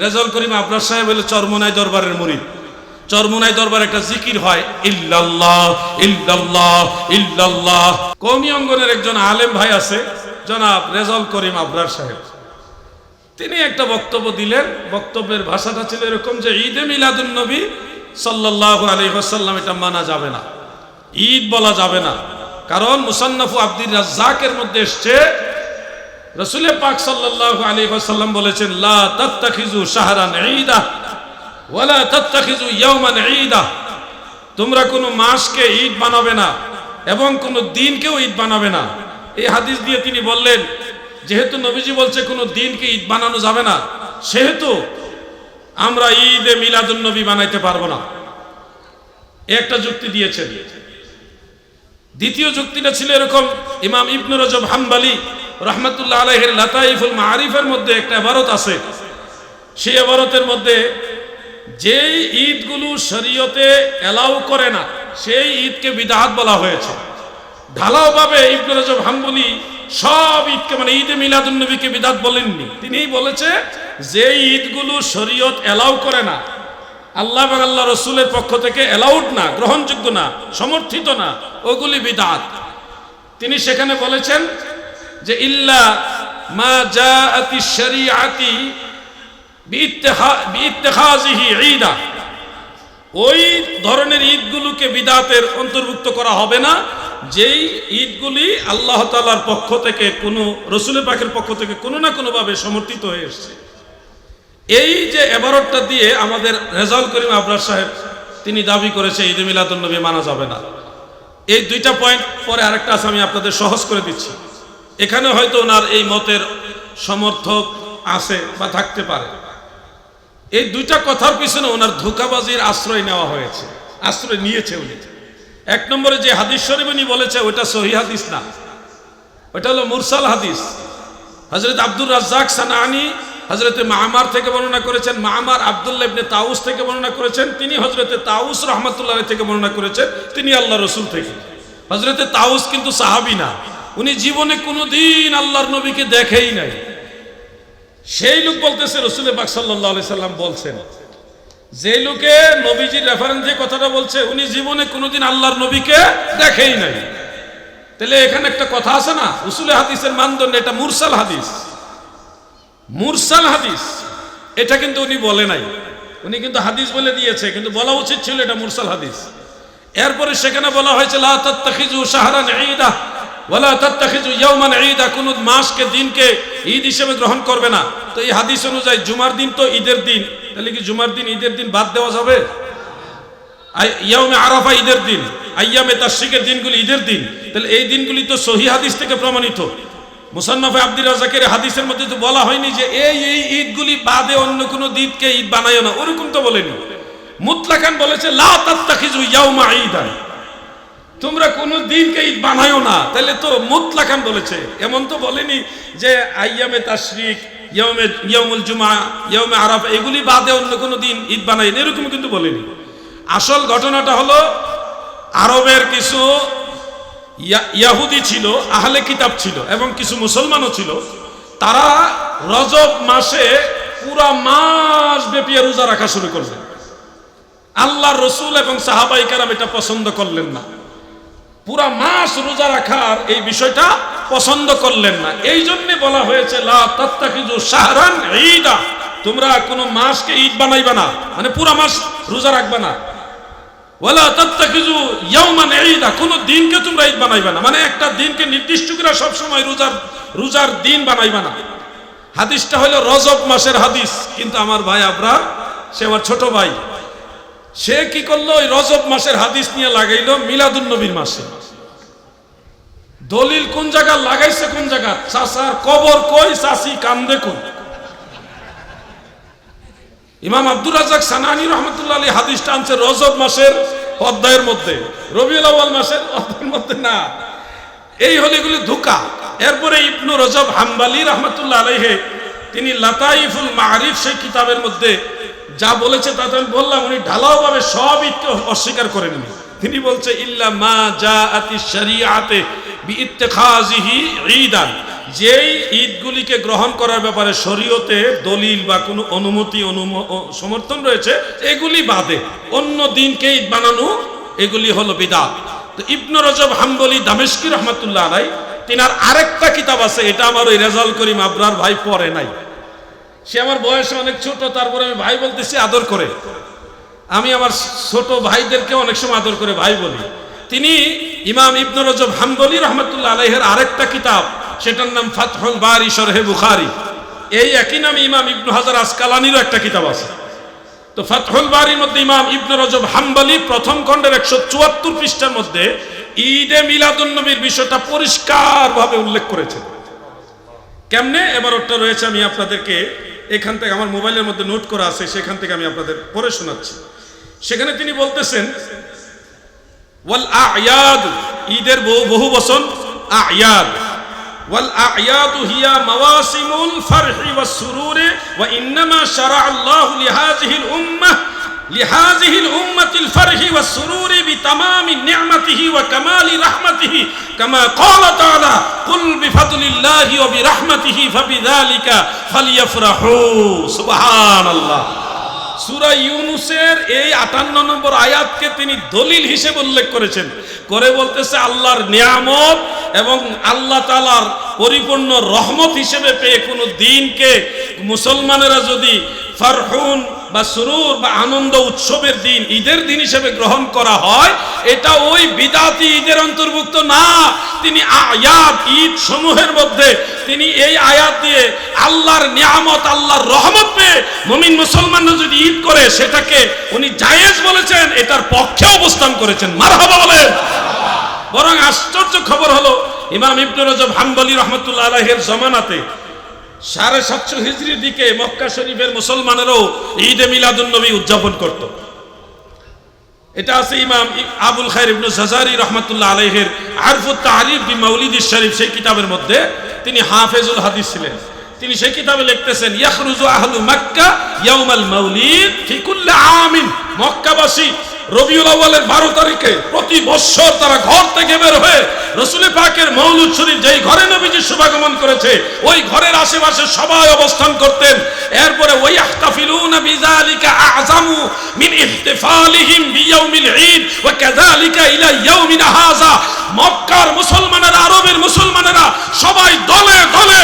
রেজল করিম আবরার সাহেব হলো চরমনাই দরবারের মুরিদ। চরমনাই দরবার একটা জিকির হয়, ইল্লাল্লাহ ইল্লাল্লাহ ইল্লাল্লাহ। কৌমি অঙ্গনের একজন আলেম ভাই আছে, জনাব রেজল করিম আবরার সাহেব। তিনি একটা বক্তব্য দিলেন, বক্তব্যের ভাষাটা ছিল এরকম যে, ঈদে মিলাদুন নবী সাল্লাহ আলী ওয়াসাল্লাম এটা মানা যাবে না। ঈদ বলা যাবে না। কারণ মুসান্নাফু আব্দুর রাজ্জাকের মধ্যে এসছে রসুলের পাক সাল্লাল্লাহু আলাইহি ওয়াসাল্লাম বলেছেন, লা শাহরান ঈদা ওয়ালা তাত্তাখিজু ইয়াওমান ঈদা। তোমরা কোনো মাসকে ঈদ বানাবে না এবং কোনো দিনকেও ঈদ বানাবে না। এই হাদিস দিয়ে তিনি বললেন, যেহেতু নবীজি বলছে কোনো দিনকে ঈদ বানানো যাবে না, সেহেতু আমরা ঈদে মিলাদুন নবী বানাইতে পারব না। একটা যুক্তি দিয়েছেন। দ্বিতীয় যুক্তিটা ছিল এরকম, ইমাম ইবনু রজব হাম্বালি রহমতুল্লাহ আলাইহের লাতাইফুল মারিফের মধ্যে একটা এবারত আছে। সেই এবারতের মধ্যে যেই ঈদগুলো শরীয়তে অ্যালাউ করে না, সেই ঈদকে বিদাহাত বলা হয়েছে। ঢালাওভাবে ইবনু রজব সব ঈদকে মানে ঈদে মিলাদুন নবীকে বিদাত বলেননি। তিনি বলেছে যে ঈদগুলো শরীয়ত অ্যালাউ করে না, আল্লাহ এবং আল্লাহ রসুলের পক্ষ থেকে অ্যালাউড না, গ্রহণযোগ্য না, সমর্থিত না, ওগুলি বিদাত তিনি সেখানে বলেছেন যে ইল্লা মা জাআতি শরিয়াতি বিইত্তেখাজিহি ঈদা। ওই ধরনের ঈদগুলোকে বিদাতের অন্তর্ভুক্ত করা হবে না। যেই ঈদগুলি আল্লাহ তাআলার পক্ষ থেকে কোনো, রসুলের পাখের পক্ষ থেকে কোনো না কোনোভাবে সমর্থিত হয়ে এসছে। এই যে এবারতটা দিয়ে আমাদের রেজাল করিম আবরার সাহেব তিনি দাবি করেছে, ঈদ মিলাদুন নবী মানা যাবে না। এই দুইটা পয়েন্ট পরে আরেকটা আছে, আমি আপনাদের সহজ করে দিচ্ছি। এখানে হয়তো ওনার এই মতের সমর্থক আছে বা থাকতে পারে। এই দুইটা কথার পিছনে ওনার ধোকাবাজির আশ্রয় নেওয়া হয়েছে, আশ্রয় নিয়েছে উনি। এক নম্বরে যে হাদিস শরীফ উনি বলেছে ওটা সহি হাদিস না। ওটা হলো মুরসাল হাদিস। হজরত আব্দুর রাজ্জাক সানানি হজরতে মাহমার থেকে বর্ণনা করেছেন মাহমার আবদুল্লাহ ইবনে তাউস থেকে বর্ণনা করেছেন, তিনি হজরতে তাউস রহমতুল্লাহ থেকে বর্ণনা করেছেন, তিনি আল্লাহ রসুল থেকে। হজরতে তাউস কিন্তু সাহাবি না। উনি জীবনে কোনোদিন আল্লাহর নবীকে দেখেই নাই। সেই লোক বলতেছে রসুল বাক সাল্লাম বলছেন, যে লোকে নবীজির রেফারেন্স কথাটা বলছে, উনি জীবনে কোনোদিন আল্লাহর নবীকে দেখেই নাই। তাহলে এখানে একটা কথা আছে না, উসুলে হাদিসের মানদণ্ড এটা মুরসাল হাদিস। মুরসাল হাদিস, এটা কিন্তু উনি বলে নাই। উনি কিন্তু হাদিস বলে দিয়েছে, কিন্তু বলা উচিত ছিল এটা মুরসাল হাদিস। এরপরে সেখানে বলা হয়েছে দিনকে জুমার দিন তো ঈদের দিন। ঈদের দিন বাদ দেওয়া যাবে? দিনগুলি ঈদের দিন। তাহলে এই দিনগুলি তো সহি হাদিস থেকে প্রমাণিত। মুসান্নফে আব্দুর রাজাকের হাদিসের মধ্যে তো বলা হয়নি যে এই এই ঈদগুলি বাদে অন্য কোনো ঈদকে ঈদ বানায় না। ওরকম তো বলেনি। মুতলাকান বলেছে, লা তাত্তাখিজু ইয়াউমা তোমরা কোনো দিনকে ঈদ বানায়ও না। তাহলে তো মুতলাকান বলেছে। এমন তো বলেনি যে আইয়ামে তাশরিক ইয়াউমে ইয়াউমুল জুমা ইয়াউমে আরাফা এগুলি বাদে অন্য কোনো দিন ঈদ বানাই না এরকম কিন্তু বলেনি। আসল ঘটনাটা হলো, আরবের কিছু ইয়াহুদি ছিল, আহলে কিতাব ছিল, এবং কিছু মুসলমানও ছিল। তারা রজব মাসে পুরা মাস ব্যাপী রোজা রাখা শুরু করলেন। আল্লাহর রসুল এবং সাহাবাই কারাম এটা পছন্দ করলেন না। পুরা মাস রোজা রাখার এই বিষয়টা পছন্দ করলেন না। এই জন্য বলা হয়েছে তোমরা কোনো মাসকে ঈদ বানাইবে না মানে পুরা মাস রোজা রাখবে না। কোন দিনকে তোমরা ঈদ না মানে একটা দিনকে নির্দিষ্ট করে রোজার রোজার দিন বানাইবা না। হাদিসটা রজব মাসের হাদিস। কিন্তু আমার ভাই আবরার, সে আমার ছোট ভাই। সে কি করল? ওই রজব মাসের হাদিস নিয়ে লাগাইলো মিলাদুন নবীর মাসে। দলিল কোন জায়গা লাগাইছে কোন জায়গা? চাষার কবর কই? চাষি কান্দে কই? ইমাম আব্দুর রাজাক সানানি রহমতুল্লাহ আলী হাদিসটা আনছে রজব মাসের অধ্যায়ের মধ্যে। রবিউল আউয়াল মাসের অধ্যায়ের মধ্যে না। এই হলে এগুলি ধোকা। এরপরে ইবনু রজব হাম্বালি রহমতুল্লাহ আলাইহে তিনি লাতাইফুল মারিফ সেই কিতাবের মধ্যে যা বলেছে তা আমি বললাম, উনি ঢালাওভাবে সব ঈদকে অস্বীকার করে করেননি তিনি বলছে, ইল্লা মা যা আতি শরিয়াতে ইত্তেখাজিহি ঈদান। যেই ঈদগুলিকে গ্রহণ করার ব্যাপারে শরীয়তে দলিল বা কোনো অনুমতি, অনুম- সমর্থন রয়েছে, এগুলি বাদে। অন্য দিনকে ঈদ বানানো, এগুলি হলো বিদাত। তো ইবনু রজব হাম্বলি দামেশকি রহমতুল্লাহ আলাই তিনার আরেকটা কিতাব আছে, এটা আমার ওই রেজাল করিম আবরার ভাই পড়ে নাই। সে আমার বয়সে অনেক ছোট, তারপরে আমি ভাই বলতেছি আদর করে। আমি আমার ছোট ভাইদেরকে অনেক সময় আদর করে ভাই বলি। তিনি ইমাম ইবনু রজব হাম্বলি রহমতুল্লাহ আলাইহের আরেকটা কিতাব, সেটার নাম ফাতহুল বারি, শরহে বুখারি। এই একই নাম ইমাম ইবনু হাজার আসকালানিরও একটা কিতাব আছে। তো ফাতহুল বারির মধ্যে ইমাম ইবনু রজব হাম্বলি প্রথম খণ্ডের একশো চুয়াত্তর পৃষ্ঠার মধ্যে ঈদে মিলাদুন নবীর বিষয়টা পরিষ্কারভাবে উল্লেখ করেছেন। কেমনে? এবার ওটা রয়েছে আমি আপনাদেরকে এখান থেকে আমার মোবাইলের মধ্যে নোট করা আছে সেখান থেকে আমি আপনাদের পড়ে শোনাচ্ছি সেখানে তিনি বলতেছেন ওয়াল আয়াদ ঈদের বহু বহু বচন আয়াদ ওয়াল আয়াদ হিয়া মাওয়াসিমুল ফারহি ওয়াস সুরুরি ওয়া ইন্নামা শারা আল্লাহু লিহাযিহিল উম্মাহ لهذه الأمة الفرح والسرور بتمام نعمته وكمال رحمته كما قال تعالى তিনি দলিল হিসেবে উল্লেখ করেছেন। করে বলতেছে, আল্লাহর নিয়ামত এবং আল্লাহ তাআলার পরিপূর্ণ রহমত হিসেবে পেয়ে কোন দিনকে মুসলমানেরা যদি ফারহুন বা সুরুর বা আনন্দ উৎসবের দিন, ঈদের দিন হিসেবে গ্রহণ করা হয়, এটা ওই বিদাতি ঈদের অন্তর্ভুক্ত না। তিনি আয়াত ঈদ সমূহের মধ্যে তিনি এই আয়াত দিয়ে আল্লাহর নিয়ামত, আল্লাহর রহমত পেয়ে মমিন মুসলমানরা যদি ঈদ করে, সেটাকে উনি জায়েজ বলেছেন, এটার পক্ষে অবস্থান করেছেন। মারহাবা বলেন। বরং আশ্চর্য খবর হলো, ইমাম ইবনে রজব হাম্বলি রহমতুল্লাহ আলাইহের জমানাতে সাড়ে সাতশো হিজড়ির দিকে মক্কা শরীফের মুসলমানেরও ঈদে মিলাদুন নবী উদযাপন করত। এটা আছে ইমাম আবুল খাই ইবনু সাজারি রহমতুল্লাহ আলহের আরফুত তারিফ বি মৌলিদ শরীফ, সেই কিতাবের মধ্যে তিনি হাফেজুল হাদিস ছিলেন। তিনি সেই কিতাবে লিখতেছেন, ইয়াখরুজু আহলু মক্কা ইয়াউমাল মাউলিদ ফিকুল্লা আমিন। মক্কাবাসী রবিউল আউয়ালের বারো তারিখে প্রতি বৎসর তারা ঘর থেকে বের হয়ে রসুলের পাকের মৌলুদ শরীফ যেই ঘরে নবীজি শুভাগমন করেছে, ওই ঘরের আশেপাশে সবাই অবস্থান করতেন। এরপরে ওই আহতাফিলুনা বিযালিকা আযামু মিন ইহতিফালিহিম বিয়াউমিল ঈদ ওয়া কাযালিকা ইলা ইয়াউমিনা হাযা। মক্কার মুসলমানেরা, আরবের মুসলমানেরা সবাই দলে দলে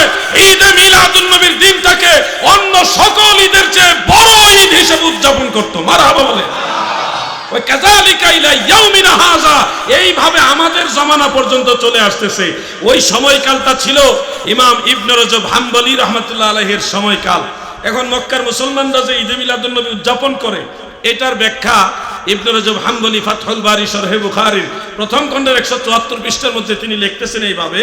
ঈদে মিলাদুন নবীর দিনটাকে অন্য সকল ঈদের চেয়ে বড় ঈদ হিসেবে উদযাপন করত। মারহাবা বলে ওই এইভাবে আমাদের জমানা পর্যন্ত চলে আসতেছে। ওই সময়কালটা ছিল ইমাম ইবনে রজব হাম্বলি রাহমাতুল্লাহ সময়কাল। এখন মক্কার মুসলমানরা যে ঈদে মিলাদুন্নবী উদযাপন করে, এটার ব্যাখ্যা ইবনে রজব হাম্বলি, ফাতহুল বারি, শরহে বুখারীর প্রথম খণ্ডের 174 পৃষ্ঠার মধ্যে তিনি লিখতেছেন এইভাবে,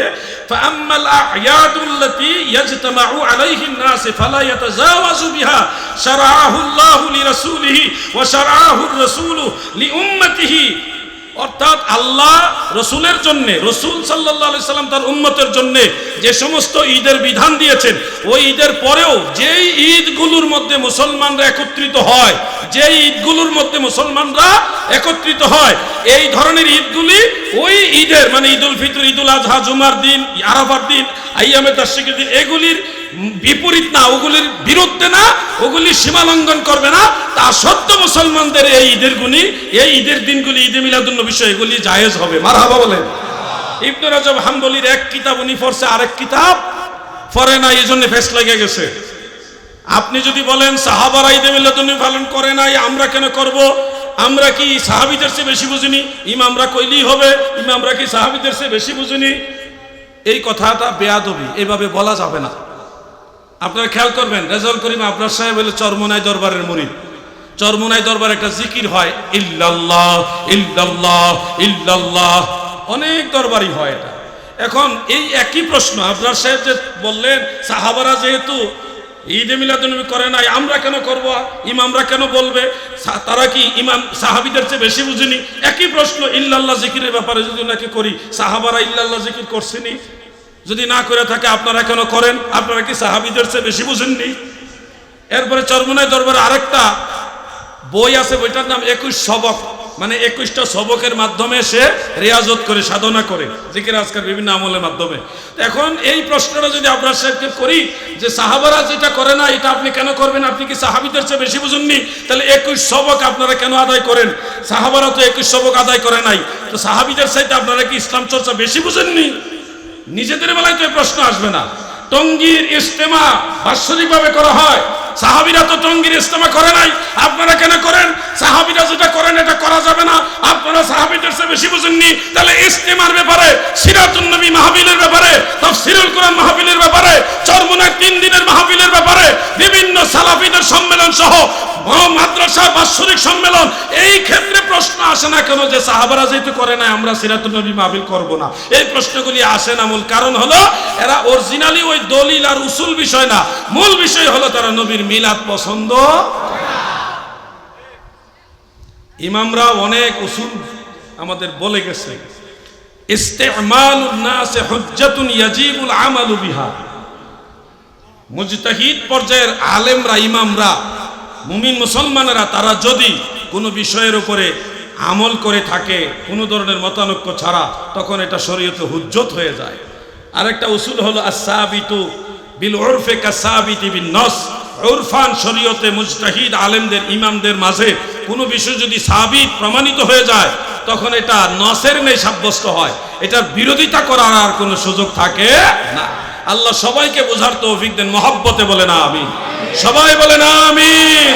ফাআম্মাল আয়াদুল্লাতী ইয়াজতামাউ আলাইহিন নাস ফালা ইয়াতাজাওয়াজু বিহা শারাআহু আল্লাহু লিরাসূলিহি ওয়া শারাআহু আর-রাসূলু অর্থাৎ আল্লাহ রসুলের জন্য, রসুল সাল্লাহ সাল্লাম তার উন্মতের জন্য যে সমস্ত ঈদের বিধান দিয়েছেন, ওই ঈদের পরেও যেই ঈদগুলোর মধ্যে মুসলমানরা একত্রিত হয় যে ঈদগুলোর মধ্যে মুসলমানরা একত্রিত হয়, এই ধরনের ঈদগুলি ওই ঈদের মানে ঈদুল ফিতর, ঈদুল আজহা, জুমার দিন, আরাফার দিন, আইয়ামে তাশরিকের দিন, এগুলির বিপরীত না, ওগুলির বিরুদ্ধে না, ওগুলি সীমা লঙ্ঘন করবে না। তা সত্য মুসলমানদের এই ঈদের গুণী, এই ঈদের দিনগুলি, ঈদে মিলাদুল বিষয় এগুলি জায়েজ হবে। মারহাবা বলেন। ইবনে রাজব হাম্বলির এক কিতাব, উনি পড়ছে আরেক কিতাব। পড়ে না এই জন্য ফেস লেগে গেছে। আপনি যদি বলেন, সাহাবারা ঈদে মিলাদুল পালন করে নাই, আমরা কেন করব? আমরা কি সাহাবিদের চেয়ে বেশি বুঝিনি? ইমামরা কইলেই হবে, ইমামরা কি সাহাবিদের চেয়ে বেশি বুঝিনি? এই কথাটা বেয়াদবি, এভাবে বলা যাবে না। আপনারা খেয়াল করবেন রেজাল করিম আপনার সাহেব হলো চরমনাই দরবারের মুরিদ। চরমনাই দরবার একটা জিকির হয়, ইল্লাল্লাহ ইল্লাল্লাহ ইল্লাল্লাহ। অনেক দরবারই হয় এটা। এখন এই একই প্রশ্ন, আবরার সাহেব যে বললেন, সাহাবারা যেহেতু ঈদে মিলাদুনবী করে নাই, আমরা কেন করব? ইমামরা কেন বলবে? তারা কি ইমাম সাহাবিদের চেয়ে বেশি বুঝিনি? একই প্রশ্ন, ইল্লাল্লাহ জিকিরের ব্যাপারে যদি নাকি করি, সাহাবারা ইল্লাল্লাহ জিকির করছেনি যদি না করে থাকে, আপনারা কেন করেন? আপনারা কি সাহাবিদের চেয়ে বেশি বুঝেননি? এরপরে চরমনায় দরবারে আরেকটা বই আছে, বইটার নাম একুশ সবক। মানে একুশটা সবকের মাধ্যমে সে রেয়াজত করে, সাধনা করে। জিকির আজকাল বিভিন্ন আমলের মাধ্যমে। এখন এই প্রশ্নটা যদি আপনার সাথে করি, যে সাহাবারা যেটা করে না, এটা আপনি কেন করবেন? আপনি কি সাহাবিদের চেয়ে বেশি বুঝুননি? তাহলে একুশ সবক আপনারা কেন আদায় করেন? সাহাবারা তো একুশ সবক আদায় করে নাই। তো সাহাবিদের সাথে আপনারা কি ইসলাম চর্চা বেশি বুঝেননি? নিজেদের বেলায় তো প্রশ্ন আসবে না। টঙ্গীর ইস্তেমা বাৎসরিকভাবে করা হয়। সাহাবিরা তো টঙ্গির ইস্তেমা করে নাই। আপনারা কেন করেন? সাহাবিরা যেটা করেন, এটা করা যাবে না। আপনারা সাহাবিদের চেয়ে বেশি বুঝেননি। তাহলে ইস্তেমার ব্যাপারে, সিরাতুন নবী মাহফিলের ব্যাপারে, তাফসিরুল কোরআন মাহফিলের ব্যাপারে চরমুনা তিন বিভিন্ন সালাফিদের সম্মেলন সহ মাদ্রাসা বাৎসরিক সম্মেলন, এই ক্ষেত্রে প্রশ্ন আসে না কেন যে সাহাবারা যেহেতু করে না আমরা সিরাতুল নবী মাহফিল করব না। এই প্রশ্নগুলি আসে না, মূল কারণ হলো এরা অরিজিনালি ওই দলিল আর উসুল বিষয় না। মূল বিষয় হলো তারা নবীর মিলাদ পছন্দ ইমামরা অনেক উসুল আমাদের বলে গেছে, ইস্তেমালুন নাস হুজ্জাতুন ইয়াজিবুল আমালু বিহা। মুজতাহিদ পর্যায়ের আলেমরা, ইমামরা, মুমিন মুসলমানেরা, তারা যদি কোনো বিষয়ের উপরে আমল করে থাকে, কোনো ধরনের মতানৈক্য ছাড়া, তখন এটা শরীয়তে হুজ্জত হয়ে যায়। আরেকটা উসুল হলো আসাবিতু বিল ওরফে কাসাবিতি বিন নস। ওরফান শরীয়তে মুজতাহিদ আলেমদের, ইমামদের মাঝে কোনো বিষয় যদি সাবিত, প্রমাণিত হয়ে যায়, তখন এটা নসের নেই সাব্যস্ত হয়। এটার বিরোধিতা করার আর কোনো সুযোগ থাকে না। আল্লাহ সবাইকে বোঝার তৌফিক দেন মহব্বতে বলে না আমি সবাই বলে না আমিন।